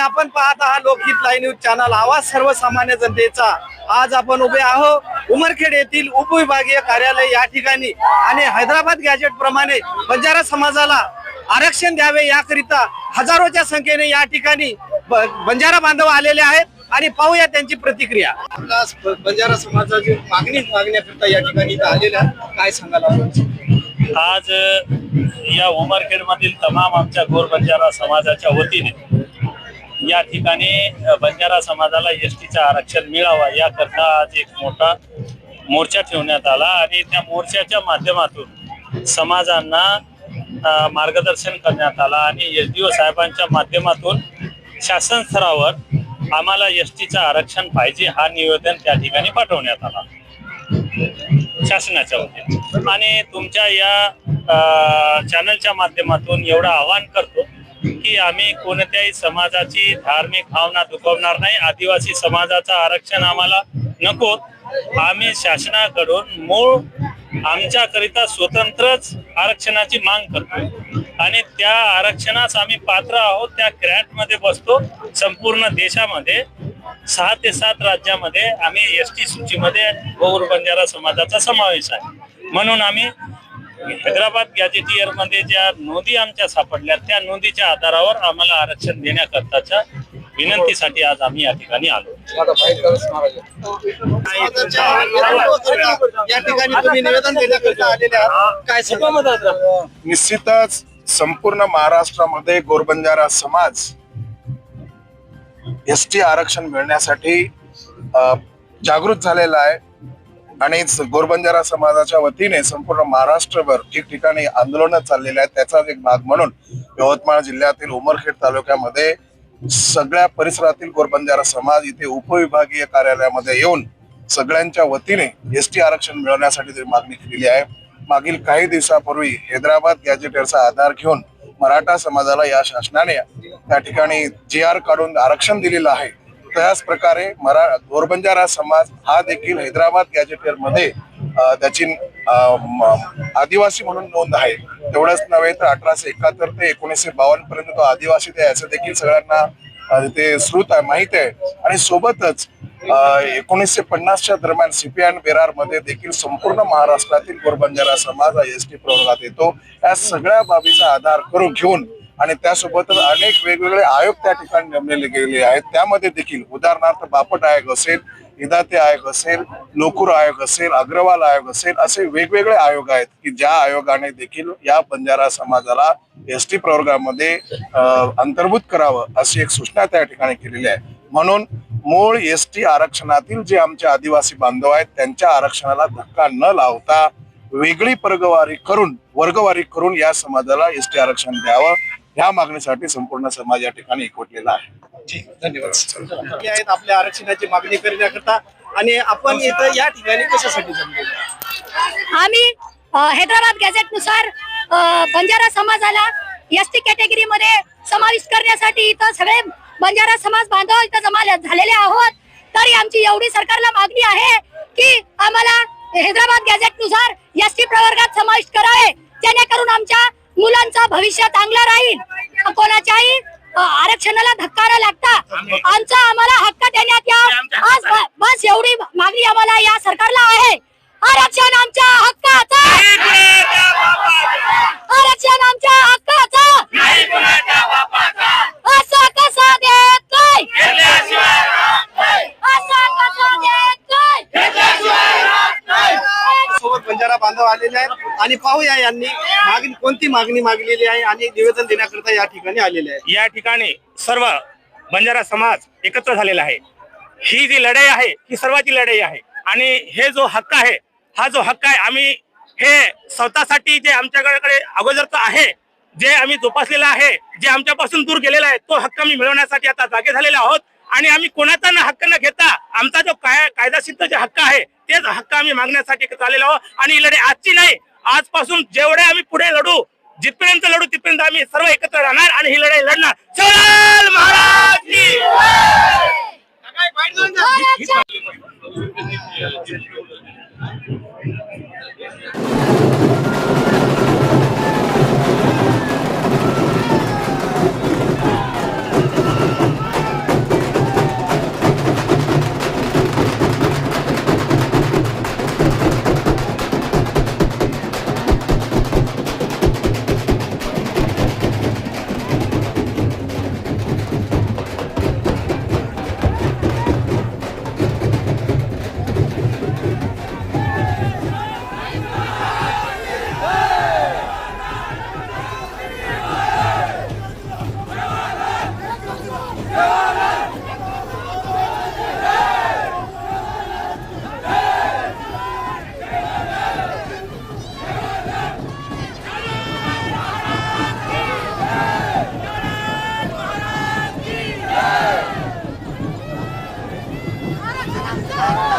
आपण पाहत आहात लोकहित लाईव्ह न्यूज चॅनल. आवाज सर्वसामान्य जनतेचा. आज आपण उभे आहोत. उमरखेड येथील उपविभागीय कार्यालय या ठिकाणी आणि हैदराबाद गॅजेट प्रमाणे बंजारा समाजाला आरक्षण द्यावे याकरिता हजारोच्या संख्येने या ठिकाणी बंजारा बांधव आलेले आहेत आणि पाहूया त्यांची प्रतिक्रिया. बंजारा समाजाची मागणी मागण्याकरिता या ठिकाणी इथं आलेले आहेत. काय सांगाल आपण? आज या उमरखेड मधील तमाम आमच्या गोर बंजारा समाजाच्या वतीने या ठिकाणी बंजारा समाजाला एस टीचं आरक्षण मिळावं याकरता आज एक मोठा मोर्चा ठेवण्यात आला आणि त्या मोर्चाच्या माध्यमातून समाजांना मार्गदर्शन करण्यात आला आणि एस डी ओ साहेबांच्या माध्यमातून शासन स्तरावर आम्हाला एस टीचं आरक्षण पाहिजे हा निवेदन त्या ठिकाणी पाठवण्यात आला. शासनाच्या वतीने. आणि तुमच्या या चॅनलच्या माध्यमातून एवढं आवाहन करतो की आम्ही कोणत्याही समाजाची धार्मिक भावना दुखवणार नाही. आदिवासी समाजाचं आरक्षण आम्हाला नको. आम्ही शासनाकडून मूळ आमच्याकरिता स्वतंत्रच आरक्षणाची माग करतो आणि त्या आरक्षणास आम्ही पात्र आहोत. त्या क्रॅटमध्ये बसतो. संपूर्ण देशामध्ये सहा ते सात राज्यामध्ये आम्ही एस टी सूचीमध्ये गौर बंजारा समाजाचा समावेश आहे. म्हणून आम्ही हैदराबाद गॅजेटियरमध्ये ज्या नोंदी आमच्या सापडल्या त्या नोंदीच्या आधारावर आम्हाला आरक्षण देण्याकरताच्या विनंतीसाठी आज आम्ही या ठिकाणी आलो. या ठिकाणी तुम्ही निवेदन देण्याकरिता आलेले आहात. काय सांगाल निश्चितच संपूर्ण महाराष्ट्रामध्ये गोरबंजारा समाज एस टी आरक्षण मिळण्यासाठी जागृत झालेला आहे. आणि गोरबंजारा समाजाच्या वतीने संपूर्ण महाराष्ट्रभर ठिकठिकाणी आंदोलन चाललेले आहेत. त्याचाच एक भाग म्हणून यवतमाळ जिल्ह्यातील उमरखेड तालुक्यामध्ये सगळ्या परिसरातील गोरबंजारा समाज इथे उपविभागीय कार्यालयामध्ये येऊन सगळ्यांच्या वतीने एस टी आरक्षण मिळवण्यासाठी त्यांनी मागणी केलेली आहे. मागील काही दिवसापूर्वी हैदराबाद गॅजेटरचा आधार घेऊन मराठा समाजाला या शासनाने त्या ठिकाणी जी आर काढून आरक्षण दिलेलं आहे. त्याच प्रकारे मरा गोरबंजारा समाज हा देखील हैदराबाद गॅजेटियरमध्ये त्याची आदिवासी म्हणून नोंद आहे. तेवढंच नव्हे तर अठराशे एकाहत्तर ते एकोणीसशे बावन्न पर्यंत तो आदिवासी ते याचं देखील सगळ्यांना ते श्रुत आहे माहीत आहे. आणि सोबतच एकोणीसशे पन्नासच्या दरम्यान सीपीआय बेरारमध्ये देखील संपूर्ण महाराष्ट्रातील गोरबंजारा समाज हा एस टी प्रवर्गात येतो. या सगळ्या बाबीचा आधार करून घेऊन आणि त्यासोबतच अनेक वेगवेगळे आयोग त्या ठिकाणी नेमलेले गेलेले आहेत. त्यामध्ये देखील उदाहरणार्थ बापट आयोग असेल इदाते आयोग असेल लोकूर आयोग असेल अग्रवाल आयोग असेल असे वेगवेगळे आयोग आहेत की ज्या आयोगाने देखील या बंजारा समाजाला एस टी प्रवर्गामध्ये अंतर्भूत करावं अशी एक सूचना त्या ठिकाणी केलेली आहे. म्हणून मूळ एस टी आरक्षणातील जे आमचे आदिवासी बांधव आहेत त्यांच्या आरक्षणाला धक्का न लावता वेगळी वर्गवारी करून वर्गवारी करून या समाजाला एस टी आरक्षण द्यावं. ह्या मागणीसाठी संपूर्ण समाज या ठिकाणी एकवटलेला आहे. ठीक धन्यवाद. हे आहेत आपल्या आरक्षणाची मागणी करण्याकरता. आणि आपण इथं या ठिकाणी कशासाठी जमलेलो? आम्ही हैदराबाद गॅझेटनुसार अ, बंजारा समाजाला एस टी कॅटेगरी मध्ये समाविष्ट करण्यासाठी इथं सगळे बंजारा समाज बांधव इथं जमा झालेले आहोत. तरी आमची एवढी सरकारला मागणी आहे की आम्हाला हैदराबाद गॅझेटनुसार एस टी प्रवर्गात समाविष्ट करावे. जेणेकरून आमच्या मुलांचं भविष्य चांगलं राहील. कोणाच्याही आरक्षणाला धक्का न लागता आमचा आम्हाला हक्क देण्यात या. आज बस एवढी मागणी आम्हाला या सरकारला आहे. आरक्षण आमच्या हक्काचं. आरक्षण आमच्या हक्काचं. असं कसं देत नाही असं कसं देत नाही सोबत बंजारा बांधव आलेले आहेत. आणि पाहूया यांनी मागणी कोणती मागणी मागलेली आहे आणि निवेदन देण्याकरता या ठिकाणी आलेले आहे या ठिकाणी सर्व बंजारा समाज एकत्र झालेला आहे. ही जी लढाई आहे ही सर्वांची लढाई आहे. आणि हे जो हक्क आहे हा जो हक्क आहे आम्ही हे स्वतःसाठी जे आमच्याकडे अगोदरचं आहे जे आम्ही जोपासलेलं आहे जे आमच्यापासून दूर गेलेला आहे तो हक्क आम्ही मिळवण्यासाठी आता जागे झालेले आहोत. आणि आम्ही कोणाचा ना हक्क न घेता आमचा जो काय कायदासिद्ध जे हक्क आहे तेच हक्क आम्ही मागण्यासाठी एकत्र आलेलो आहोत. आणि ही लढाई आजची नाही आजपासून जेवढे आम्ही पुढे लढू जिथपर्यंत लढू तिथपर्यंत आम्ही सर्व एकत्र राहणार आणि ही लढाई लढणार. चल महाराज Thank you.